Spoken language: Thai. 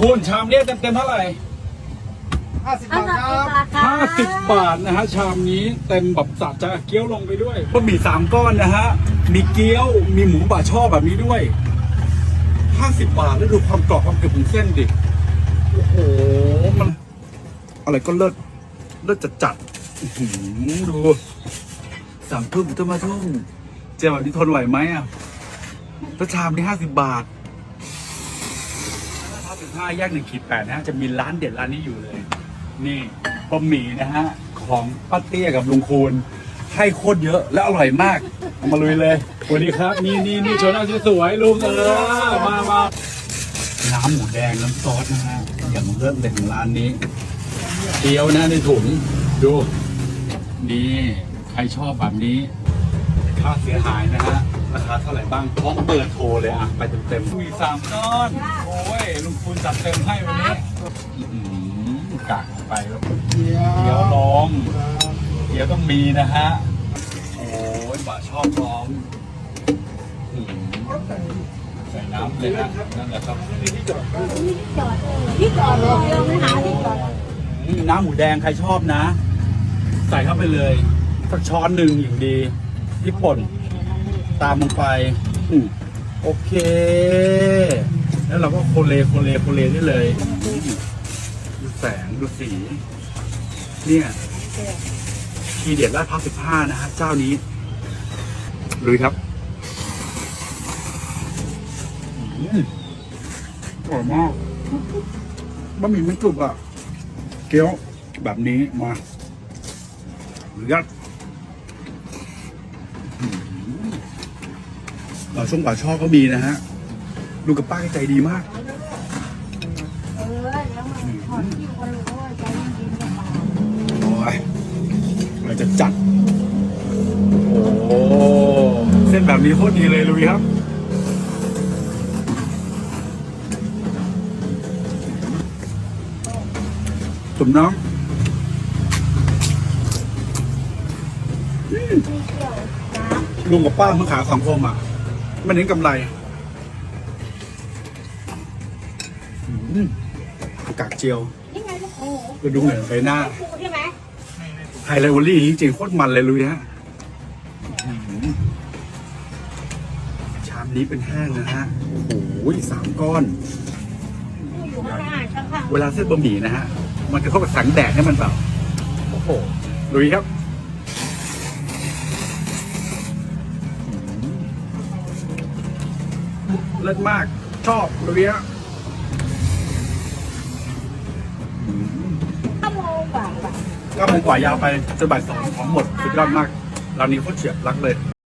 คุณ ชามเนี้ยเต็มเต็มๆเท่าไหร่ห้าสิบห้าบาทสิบครับบาทค่ะห้าสิบบาทนะฮะ ชามนี้เต็มแบบสับจะเกี๊ยวลงไปด้วยบะหมี่สามก้อนนะฮะ มีเกี๊ยว มีหมูบาช่อแบบนี้ด้วยห้าสิบบาทแล้วดูความกรอบความกรึบของเส้นดิ โอ้โห มัน อะไรก็เลิศ เลิศจัดจัดๆอื้อหือดูสามทุ่มต้นมาทุ่มเจอแบบนี้ทนไหวไหมอะแล้วชามนี้ห้าสิบบาท ถ้าแยกหนึ่งขีดแปดนะฮะจะมีร้านเด็ดร้านนี้อยู่เลย นี่บะหมี่นะฮะ ของป้าเตี้ยกับลุงคูณให้โคตรเยอะและอร่อยมากเอามาลุยเลยสวัสดีครับ นี่นี่นี่โชว์หน้าสวยๆลุงเออมามาน้ำหมูแดงน้ำซอสนะฮะอย่างเลิศเลยของร้านนี้เกี๊ยวนะในถุงดูนี่ใครชอบแบบนี้ค่าเสียหายนะฮะราคาเท่าไหร่บ้างพร้อมเปิดโทรเลยอะ ไปเต็มๆมีสามก้อน ลุงคูณจัดเต็มให้วันนี้อื้อหือกากไปแล้วเดี๋ยวลองเดี๋ยวต้องมีนะฮะ โอ้ยบะชอบร้องอื้อหือใส่น้ำเลยนะนั่นแหละครับที่จอดที่จอดเลยเราไม่หาที่จอดอืมน้ำหมูแดงใครชอบนะ ใส่เข้าไปเลยสักช้อนหนึ่งอย่างดีพริกป่นตามลงไปอืมโอเค แล้วเราก็โคเลโคเลโคเลได้เลยดูแสงดูสี เนี่ยทีเด็ดลาดพร้าวสิบห้านะฮะเจ้านี้ลุยครับอืมอร่อยมากบะหมี่ไม่กรุบอะ เกี๊ยวแบบนี้มาหรือยัดอื้อหือเราช่วงป่าช่อก็มีนะฮะ ลูกกับป้าใจดีมาก เออแล้วมันถอดที่คนรู้ว่าใจเย็นๆจะมาโอ้ยเราจะจัด โอ้เส้นแบบนี้โคตรดีเลยลุยครับ จุ่มน้ำอืมลุงกับป้าเมื่อขาสังคมอะไม่เน้นกำไร อืมกากเจียวนี่ไงลูกโอ้ไปดูเหมือนใบหน้าปูใช่ไหมไฮไลท์วอลลี่จริงๆโคตรมันเลยลุยฮะอื้อหือชามนี้เป็นแห้งนะฮะ โอ้โหสามก้อนอยู่ข้างหน้าข้างเวลาเส้นบะหมี่นะฮะ มันกระทบกับแสังแดดให้มันแบบโอ้โหลุยครับอื้อหือเลิศมาก ชอบลุยฮะ ก็โมงกว่ายาวไปจนบ่ายสองของหมดสุดยอดมากร้านนี้โคตรเฉียบรักเลย